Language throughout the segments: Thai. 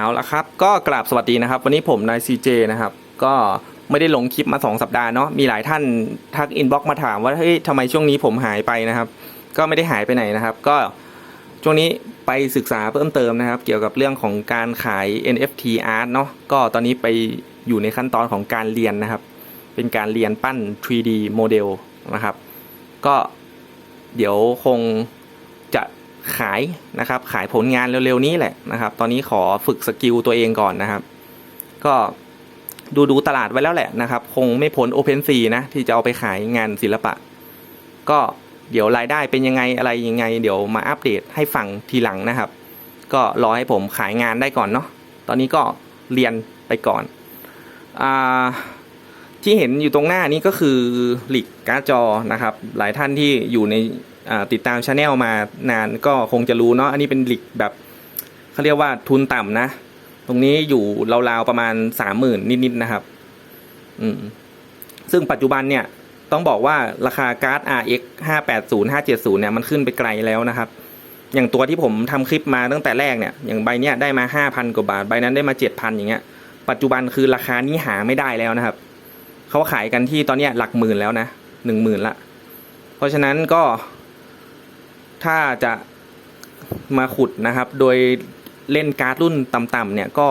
เอาละครับ ก็กราบสวัสดีนะครับ วันนี้ผมนายซีเจนะครับ ก็ไม่ได้ลงคลิปมา 2 สัปดาห์เนาะมีหลายท่านทักอินบ็อกมาถามว่าเฮ้ยทำไมช่วงนี้ผมหายไปนะครับ ก็ไม่ได้หายไปไหนนะครับ ก็ช่วงนี้ไปศึกษาเพิ่มเติมนะครับ เกี่ยวกับเรื่องของการขาย NFT art เนาะก็ตอนนี้ไปอยู่ในขั้นตอนของการเรียนนะครับ เป็นการเรียนปั้น 3D โมเดลนะครับ ก็เดี๋ยวคง ขายนะครับขายผลงานเร็วๆนี้แหละนะครับ ตอนนี้ขอฝึกสกิลตัวเองก่อนนะครับ ก็ดูดูตลาดไว้แล้วแหละนะครับ คงไม่พ้น OpenSea นะ ที่จะเอาไปขายงานศิลปะ ก็เดี๋ยวรายได้เป็นยังไงอะไรยังไง เดี๋ยวมาอัปเดตให้ฟังทีหลังนะครับ ก็รอให้ผมขายงานได้ก่อนเนาะตอนนี้ก็เรียนไปก่อนอที่เห็นอยู่ตรงหน้านี้ก็คือหลิกการ์ดจอนะครับ หลายท่านที่อยู่ใน ติดตามช anel มานานก็คงจะรู้เนาะอันนี้เป็นหลิกแบบเขาเรียกว่าทุนต่ำนะ ตรงนี้อยู่ราวๆประมาณสามหมื่นนิดๆนะครับ อืมซึ่งปัจจุบันเนี่ยต้องบอกว่าราคาการ์ด RX 580 570เนี่ยมันขึ้นไปไกลแล้วนะครับ อย่างตัวที่ผมทำคลิปมาตั้งแต่แรกเนี่ย อย่างใบเนี้ยได้มา 5,000 กว่าบาท ใบนั้นได้มา 7,000 อย่างเงี้ย ปัจจุบันคือราคานี้หาไม่ได้แล้วนะครับ เขาขายกันที่ตอนเนี้ยหลักหมื่นแล้วนะหนึ่งหมื่นละ เพราะฉะนั้นก็ ถ้าจะมาขุดนะครับ โดยเล่นการ์ดรุ่นต่ำๆเนี่ยก็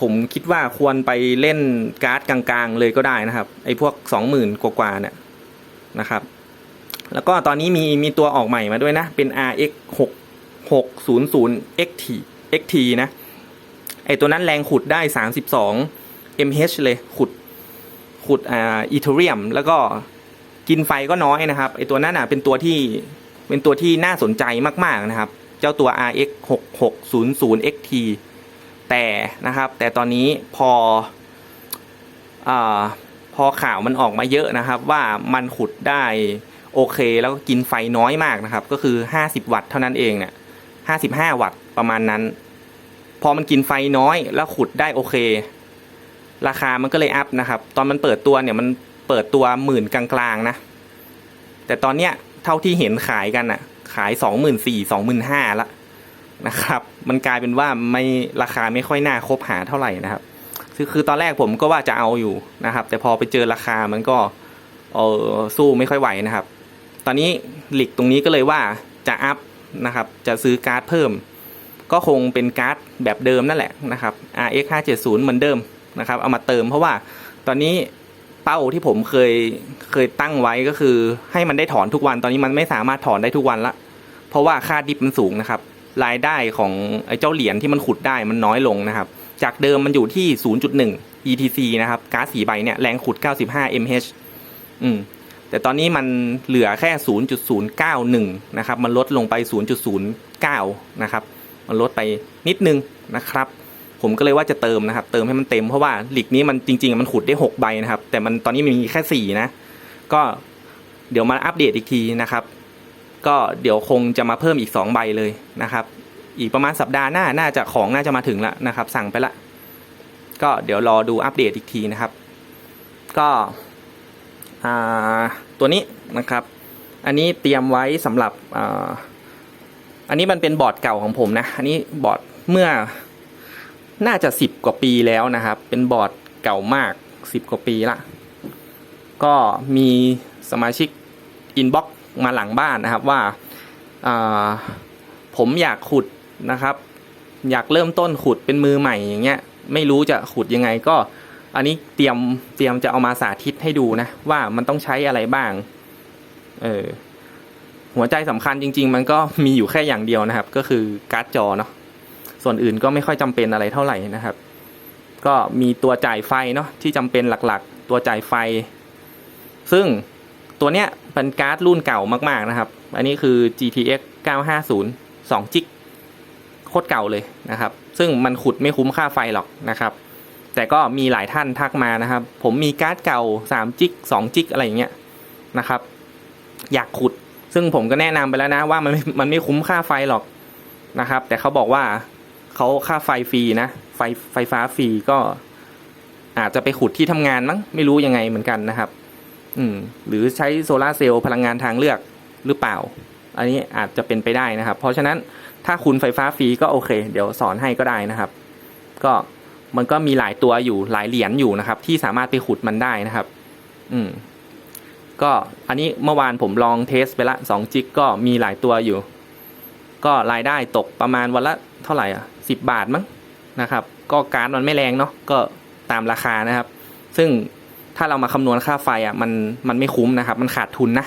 ผมคิดว่าควรไปเล่นการ์ดกลางๆเลยก็ได้นะครับ ไอ้พวกสองหมื่นกว่าๆเนี่ยนะครับ แล้วก็ตอนนี้มีมีตัวออกใหม่มาด้วยนะ เป็น RX 6 600 XT XT นะ ไอตัวนั้นแรงขุดได้ 32 mH เลยขุดขุดอ่าอีเทเรียม แล้วก็กินไฟก็น้อยนะครับ ไอตัวนั้นอะเป็นตัวที่ เป็นตัวที่น่าสนใจมากๆนะครับ เจ้าตัว RX 6600 XT แต่นะครับ แต่ตอนนี้พออพอข่าวมันออกมาเยอะนะครับ ว่ามันขุดได้โอเค แล้วก็กินไฟน้อยมากนะครับ ก็คือ 50 วัตต์เท่านั้นเองเนี่ย55 วัตต์ประมาณนั้น พอมันกินไฟน้อยแล้วขุดได้โอเค ราคามันก็เลยอัพนะครับ ตอนมันเปิดตัวเนี่ยมันเปิดตัวหมื่นกลางๆนะ แต่ตอนเนี้ย ท่าที่เห็นขายกันอะขายสองหมื่นสี่สองหมื่นห้าละนะครับ มันกลายเป็นว่าไม่ราคาไม่ค่อยน่าคบหาเท่าไหร่นะครับ คือคือตอนแรกผมก็ว่าจะเอาอยู่นะครับ แต่พอไปเจอราคามันก็เออสู้ไม่ค่อยไหวนะครับ ตอนนี้หลิกตรงนี้ก็เลยว่าจะอัพนะครับ จะซื้อการ์ดเพิ่ม ก็คงเป็นการ์ดแบบเดิมนั่นแหละนะครับ RX 570เหมือนเดิมนะครับ เอามาเติมเพราะว่าตอนนี้ เป้าที่ผมเคยเคยตั้งไว้ก็คือ ให้มันได้ถอนทุกวันตอนนี้มันไม่สามารถถอนได้ทุกวันละ เพราะว่าค่าดิบมันสูงนะครับ รายได้ของไอ้เจ้าเหรียญที่มันขุดได้มันน้อยลงนะครับ จากเดิมมันอยู่ที่ 0.1 ETC นะครับก๊าซสีใบเนี่ยแรงขุด 95 mH อืมแต่ตอนนี้มันเหลือแค่ 0.091 นะครับ มันลดลงไป 0.09 นะครับ มันลดไปนิดนึงนะครับ ผมก็เลยว่าจะเติมนะครับ เติมให้มันเต็มเพราะว่าหลีกนี้มันจริง ๆ มันขุดได้ 6 ใบนะครับ แต่มันตอนนี้มันมีแค่ 4 นะ ก็เดี๋ยวมาอัปเดตอีกทีนะครับ ก็เดี๋ยวคงจะมาเพิ่มอีก 2 ใบเลยนะครับ อีกประมาณสัปดาห์หน้าน่าจะของน่าจะมาถึงแล้วนะครับ สั่งไปละ ก็เดี๋ยวรอดูอัปเดตอีกทีนะครับ ก็ตัวนี้นะครับ อันนี้เตรียมไว้สำหรับออันนี้มันเป็นบอร์ดเก่าของผมนะ อันนี้บอร์ดเมื่อ น่าจะสิบกว่าปีแล้วนะครับ เป็นบอร์ดเก่ามากสิบกว่าปีละ ก็มีสมาชิกอินบ็อกมาหลังบ้านนะครับว่าาผมอยากขุดนะครับ อยากเริ่มต้นขุดเป็นมือใหม่อย่างเงี้ย ไม่รู้จะขุดยังไงก็ อันนี้เตรียมเตรียมจะเอามาสาธิตให้ดูนะ ว่ามันต้องใช้อะไรบ้าง เออหัวใจสำคัญจริง ๆ มันก็มีอยู่แค่อย่างเดียวนะครับ ก็คือการ์ดจอเนาะ ส่วนอื่นก็ไม่ค่อยจำเป็นอะไรเท่าไหร่นะครับ ก็มีตัวจ่ายไฟเนาะที่จำเป็นหลักๆ ตัวจ่ายไฟ ซึ่งตัวเนี้ยเป็นการ์ดรุ่นเก่ามากๆนะครับ อันนี้คือ GTX 950 2จิกโคตรเก่าเลยนะครับ ซึ่งมันขุดไม่คุ้มค่าไฟหรอกนะครับ แต่ก็มีหลายท่านทักมานะครับ ผมมีการ์ดเก่า3จิก2จิกอะไรอย่างเงี้ยนะครับ อยากขุด ซึ่งผมก็แนะนำไปแล้วนะว่ามันมันไม่คุ้มค่าไฟหรอกนะครับ แต่เขาบอกว่า เขาค่าไฟฟรีนะ ไฟไฟฟ้าฟรีก็ อาจจะไปขุดที่ทำงานมั้งไม่รู้ยังไงเหมือนกันนะครับ อืม หรือใช้โซลาร์เซลล์พลังงานทางเลือกหรือเปล่า อันนี้อาจจะเป็นไปได้นะครับ เพราะฉะนั้นถ้าคุณไฟฟ้าฟรีก็โอเค เดี๋ยวสอนให้ก็ได้นะครับ ก็มันก็มีหลายตัวอยู่หลายเหรียญอยู่นะครับ ที่สามารถไปขุดมันได้นะครับ อืม ก็อันนี้เมื่อวานผมลองเทสไปละสองจิกก็มีหลายตัวอยู่ ก็รายได้ตกประมาณวันละเท่าไหร่อะ สิบบาทมั้งนะครับ ก็การ์ดมันไม่แรงเนาะก็ตามราคานะครับ ซึ่งถ้าเรามาคำนวณค่าไฟอะมันมันไม่คุ้มนะครับ มันขาดทุนนะ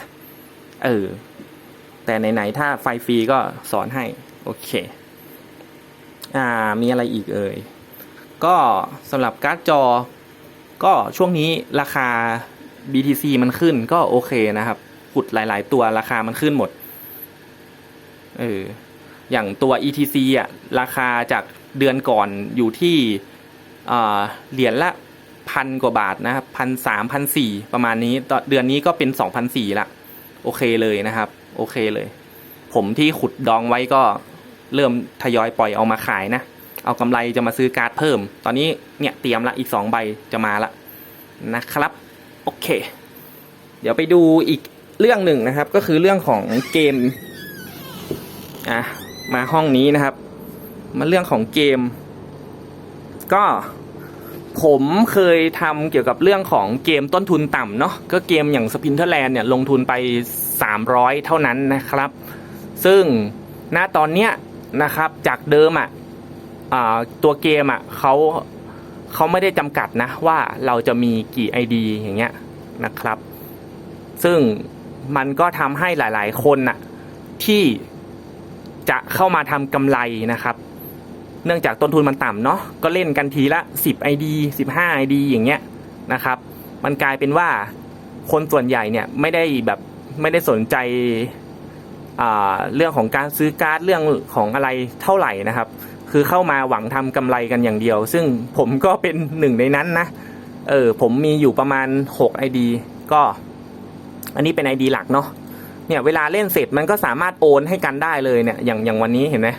เออ แต่ไหนๆถ้าไฟฟรีก็สอนให้ โอเค อ่ามีอะไรอีกเอ่ยก็สำหรับการ์ดจอ ก็ช่วงนี้ราคา BTC มันขึ้นก็โอเคนะครับ ขุดหลาย ๆ ตัวราคามันขึ้นหมด เออ อย่างตัว ETC อะราคาจากเดือนก่อนอยู่ที่เหรียญละพันกว่าบาทนะครับพันสามพันสี่ประมาณนี้ตอนเดือนนี้ก็เป็นสองพันสี่ละโอเคเลยนะครับ โอเคเลย ผมที่ขุดดองไว้ก็เริ่มทยอยปล่อยเอามาขายนะ เอากำไรจะมาซื้อการ์ดเพิ่ม ตอนนี้เนี่ยเตรียมละอีกสองใบจะมาละนะครับ โอเค เดี๋ยวไปดูอีกเรื่องหนึ่งนะครับ ก็คือเรื่องของเกมอะ มาห้องนี้นะครับ มาเรื่องของเกม ก็ผมเคยทำเกี่ยวกับเรื่องของเกมต้นทุนต่ำเนาะก็เกมอย่างสปินเทอร์แลนด์เนี่ยลงทุนไป 300 เท่านั้นนะครับ ซึ่งณตอนเนี้ยนะครับจากเดิมอะอ่าตัวเกมอะเขาเขาไม่ได้จำกัดนะว่าเราจะมีกี่ ID อย่างเงี้ยนะครับ ซึ่งมันก็ทำให้หลาย ๆ คนน่ะที่ จะเข้ามาทำกำไรนะครับ เนื่องจากต้นทุนมันต่ำเนาะก็เล่นกันทีละ 10 ID 15 ID อย่างเงี้ยนะครับ มันกลายเป็นว่าคนส่วนใหญ่เนี่ยไม่ได้แบบไม่ได้สนใจเรื่องของการซื้อการ์ดเรื่องของอะไรเท่าไหร่นะครับ คือเข้ามาหวังทำกำไรกันอย่างเดียว ซึ่งผมก็เป็นหนึ่งในนั้นนะเออผมมีอยู่ประมาณ 6 ID ก็ อันนี้เป็น ID หลักเนาะ เนี่ยเวลาเล่นเสร็จมันก็สามารถโอนให้กันได้เลยเนี่ยอย่างอย่างวันนี้เห็นไหม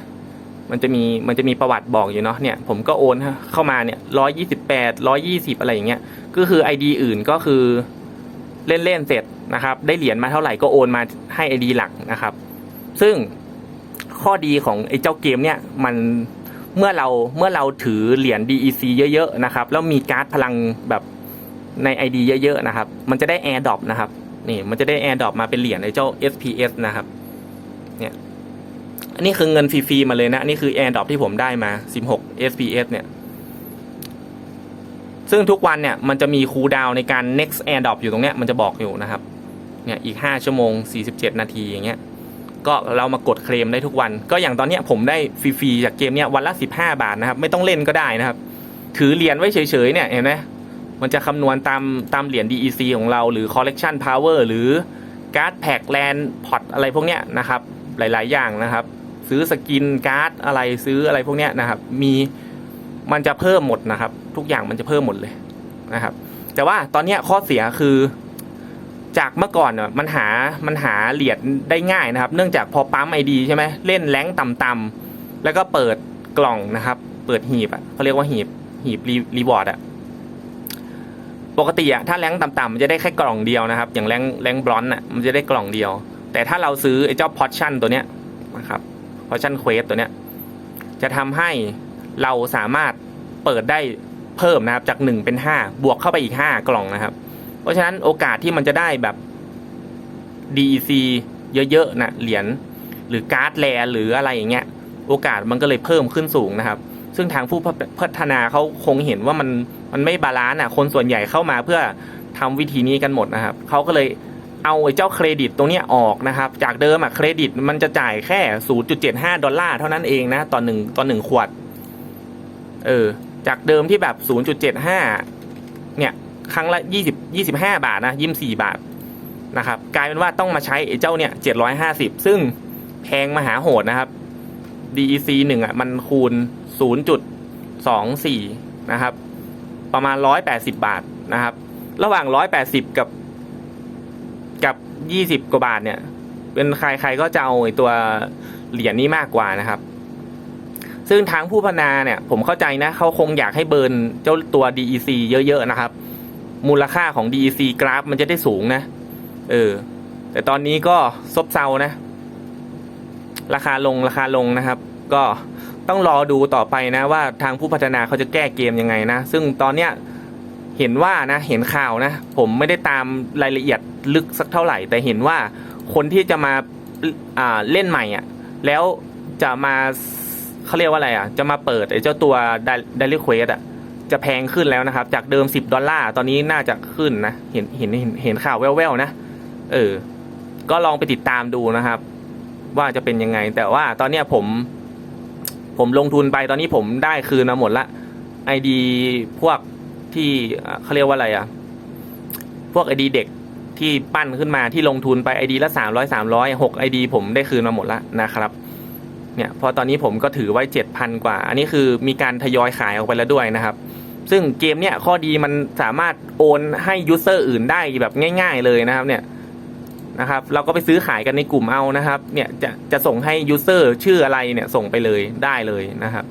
มันจะมีมันจะมีประวัติบอกอยู่เนาะเนี่ยผมก็โอนเข้ามาเนี่ยร้อยยี่สิบแปดร้อยยี่สิบอะไรอย่างเงี้ยก็คือ ID อื่นก็คือเล่นเล่นเสร็จนะครับ ได้เหรียญมาเท่าไหร่ก็โอนมาให้ ID หลักนะครับ ซึ่งข้อดีของไอ้เจ้าเกมเนี่ยมันเมื่อเราเมื่อเราถือเหรียญ DEC เยอะๆนะครับ แล้วมีการ์ดพลังแบบใน ID เยอะๆนะครับ มันจะได้ Air Drop นะครับ นี่มันจะได้ Air Drop มาเป็นเหรียญในเจ้า SPS นะครับ เนี่ยอันนี้คือเงินฟรีๆมาเลยนะอันนี่คือ Air Drop ที่ผมได้มา 16 SPS เนี่ย ซึ่งทุกวันเนี่ยมันจะมีคูลดาวน์ในการ next Air Drop อยู่ตรงเนี้ยมันจะบอกอยู่นะครับ เนี่ยอีก 5 ชั่วโมง 47 นาทีอย่างเงี้ย ก็เรามากดเคลมได้ทุกวัน ก็อย่างตอนเนี้ยผมได้ฟรีๆจากเกมเนี้ยวันละ 15 บาทนะครับ ไม่ต้องเล่นก็ได้นะครับ ถือเหรียญไว้เฉยๆเนี่ยเห็นไหม มันจะคำนวณตามตามเหรียญ DEC ของเราหรือ Collection Power หรือการ์ดแพ็กแลนด์พอตอะไรพวกเนี้ยนะครับ หลาย ๆ อย่างนะครับ ซื้อสกินการ์ดอะไรซื้ออะไรพวกเนี้ยนะครับ มีมันจะเพิ่มหมดนะครับ ทุกอย่างมันจะเพิ่มหมดเลยนะครับ แต่ว่าตอนนี้ข้อเสียคือ จากเมื่อก่อนเน่ะมันหามันหาเหรียญได้ง่ายนะครับ เนื่องจากพอปั๊มไอดีใช่ไหมเล่นแรงต่ำๆแล้วก็เปิดกล่องนะครับ เปิดหีบอะเขาเรียกว่าหีบหีบรีรีวอร์ดอะ ปกติอะถ้าแรงต่ำๆมันจะได้แค่กล่องเดียวนะครับ อย่างแรงแรงบลอนอะมันจะได้กล่องเดียว แต่ถ้าเราซื้อไอ้เจ้าพอชั่นตัวเนี้ยนะครับพอชั่นเควสตัวเนี้ยจะทำให้เราสามารถเปิดได้เพิ่มนะครับจากหนึ่งเป็นห้าบวกเข้าไปอีกห้ากล่องนะครับ เพราะฉะนั้นโอกาสที่มันจะได้แบบ DEC เยอะๆนะเหรียญหรือการ์ดแลหรืออะไรอย่างเงี้ย โอกาสมันก็เลยเพิ่มขึ้นสูงนะครับ ซึ่งทางผู้พัฒนาเขาคงเห็นว่ามันมันไม่บาลานซ์อะคนส่วนใหญ่เข้ามาเพื่อทำวิธีนี้กันหมดนะครับเขาก็เลยเอาไอ้เจ้าเครดิตตรงนี้ออกนะครับ จากเดิมอะเครดิตมันจะจ่ายแค่ 0.75 ดอลลาร์เท่านั้นเองนะต่อหนึ่งต่อหนึ่งขวด เออ จากเดิมที่แบบ 0.75 เนี่ย ครั้งละยี่สิบยี่สิบห้าบาทนะยี่สิบสี่บาทนะครับ กลายเป็นว่าต้องมาใช้ไอ้เจ้าเนี่ยเจ็ดร้อยห้าสิบซึ่งแพงมหาโหดนะครับ DEC หนึ่งอะมันคูณ ศูนย์จุดสองสี่นะครับ ประมาณร้อยแปดสิบาทนะครับ ระหว่างร้อยแปดสิบกับกับยี่สิบกว่าบาทเนี่ย เป็นใครใครก็จะเอาตัวเหรียญนี้มากกว่านะครับ ซึ่งทางผู้พัฒนาเนี่ย ผมเข้าใจนะเขาคงอยากให้เบิร์นเจ้าตัว DEC เยอะ ๆ นะครับ มูลค่าของ DEC กราฟมันจะได้สูงนะ เออ แต่ตอนนี้ก็ซบเซานะ ราคาลงราคาลงนะครับ ก็ ต้องรอดูต่อไปนะว่าทางผู้พัฒนาเขาจะแก้เกมยังไงนะ ซึ่งตอนเนี้ยเห็นว่านะ เห็นข่าวนะ ผมไม่ได้ตามรายละเอียดลึกสักเท่าไหร่ แต่เห็นว่าคนที่จะมาอ่าเล่นใหม่อะ แล้วจะมาเขาเรียกว่าอะไรอะ จะมาเปิดไอ้เจ้าตัว Daily Quest อะ จะแพงขึ้นแล้วนะครับ จากเดิม 10 ดอลลาร์ ตอนนี้น่าจะขึ้นนะ เห็นเห็นเห็นเห็นข่าวแว่วๆนะ เออ ก็ลองไปติดตามดูนะครับ ว่าจะเป็นยังไง แต่ว่าตอนเนี้ยผม ผมลงทุนไปตอนนี้ผมได้คืนมาหมดละไอดีพวกที่เขาเรียกว่าอะไรอะพวกไอดีเด็กที่ปั้นขึ้นมาที่ลงทุนไปไอดีละสามร้อยสามร้อยหกไอดีผมได้คืนมาหมดละนะครับเนี่ยพอตอนนี้ผมก็ถือไว้เจ็ดพันกว่า อันนี้คือมีการทยอยขายออกไปแล้วด้วยนะครับ ซึ่งเกมเนี่ยข้อดีมันสามารถโอนให้ยูเซอร์อื่นได้แบบง่าย ๆ เลยนะครับเนี่ย นะครับ เราก็ไปซื้อขายกันในกลุ่มเอานะครับ เนี่ยจะจะส่งให้ยูเซอร์ชื่ออะไรเนี่ยส่งไปเลยได้เลยนะครับ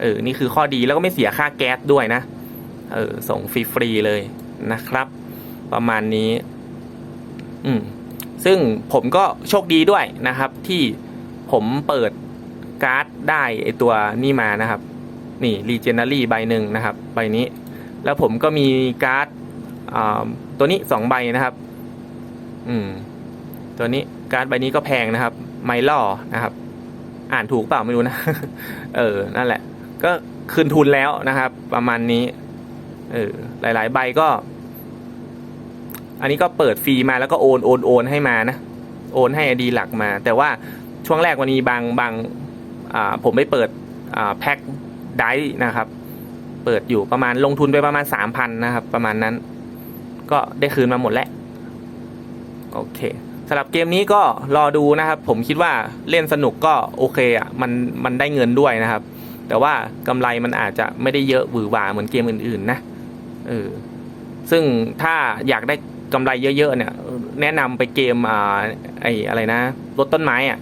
เออ นี่คือข้อดีแล้วก็ไม่เสียค่าแก๊สด้วยนะ เออ ส่งฟรีๆเลยนะครับ ประมาณนี้ อืม ซึ่งผมก็โชคดีด้วยนะครับ ที่ผมเปิดการ์ดได้ไอตัวนี่มานะครับ นี่ Legendary ใบหนึ่งนะครับ ใบนี้ แล้วผมก็มีการ์ดอ่าตัวนี้สองใบนะครับ อืม ตัวนี้การ์ดใบนี้ก็แพงนะครับ ไมล่อนะครับ อ่านถูกเปล่าไม่รู้นะ เออ นั่นแหละ ก็คืนทุนแล้วนะครับ ประมาณนี้ เออ หลาย ๆ ใบก็ อันนี้ก็เปิดฟรีมาแล้วก็โอนโอนโอนให้มานะ โอนให้อดีหลักมา แต่ว่าช่วงแรกวันนี้บางบาง อ่า ผมไปเปิด อ่า แพ็คไดนะครับ เปิดอยู่ประมาณลงทุนไปประมาณสามพันนะครับ ประมาณนั้น ก็ได้คืนมาหมดแล้ว โอเคสำหรับเกมนี้ก็รอดูนะครับ ผมคิดว่าเล่นสนุกก็โอเคอะมันมันได้เงินด้วยนะครับ แต่ว่ากำไรมันอาจจะไม่ได้เยอะหวือหวาเหมือนเกมอื่นๆนะเออซึ่งถ้าอยากได้กำไรเยอะๆเนี่ยแนะนำไปเกมอ่าไออะไรนะรถต้นไม้อะ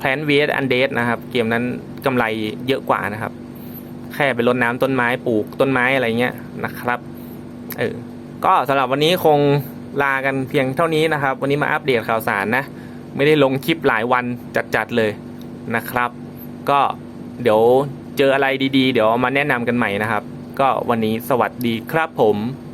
Plant vs Undead นะครับ เกมนั้นกำไรเยอะกว่านะครับ แค่ไปรดน้ำต้นไม้ปลูกต้นไม้อะไรเงี้ยนะครับเออก็สำหรับวันนี้คง ลากันเพียงเท่านี้นะครับ วันนี้มาอัปเดตข่าวสารนะ ไม่ได้ลงคลิปหลายวันจัดๆเลยนะครับ ก็เดี๋ยวเจออะไรดีๆ เดี๋ยวมาแนะนำกันใหม่นะครับ ก็วันนี้สวัสดีครับผม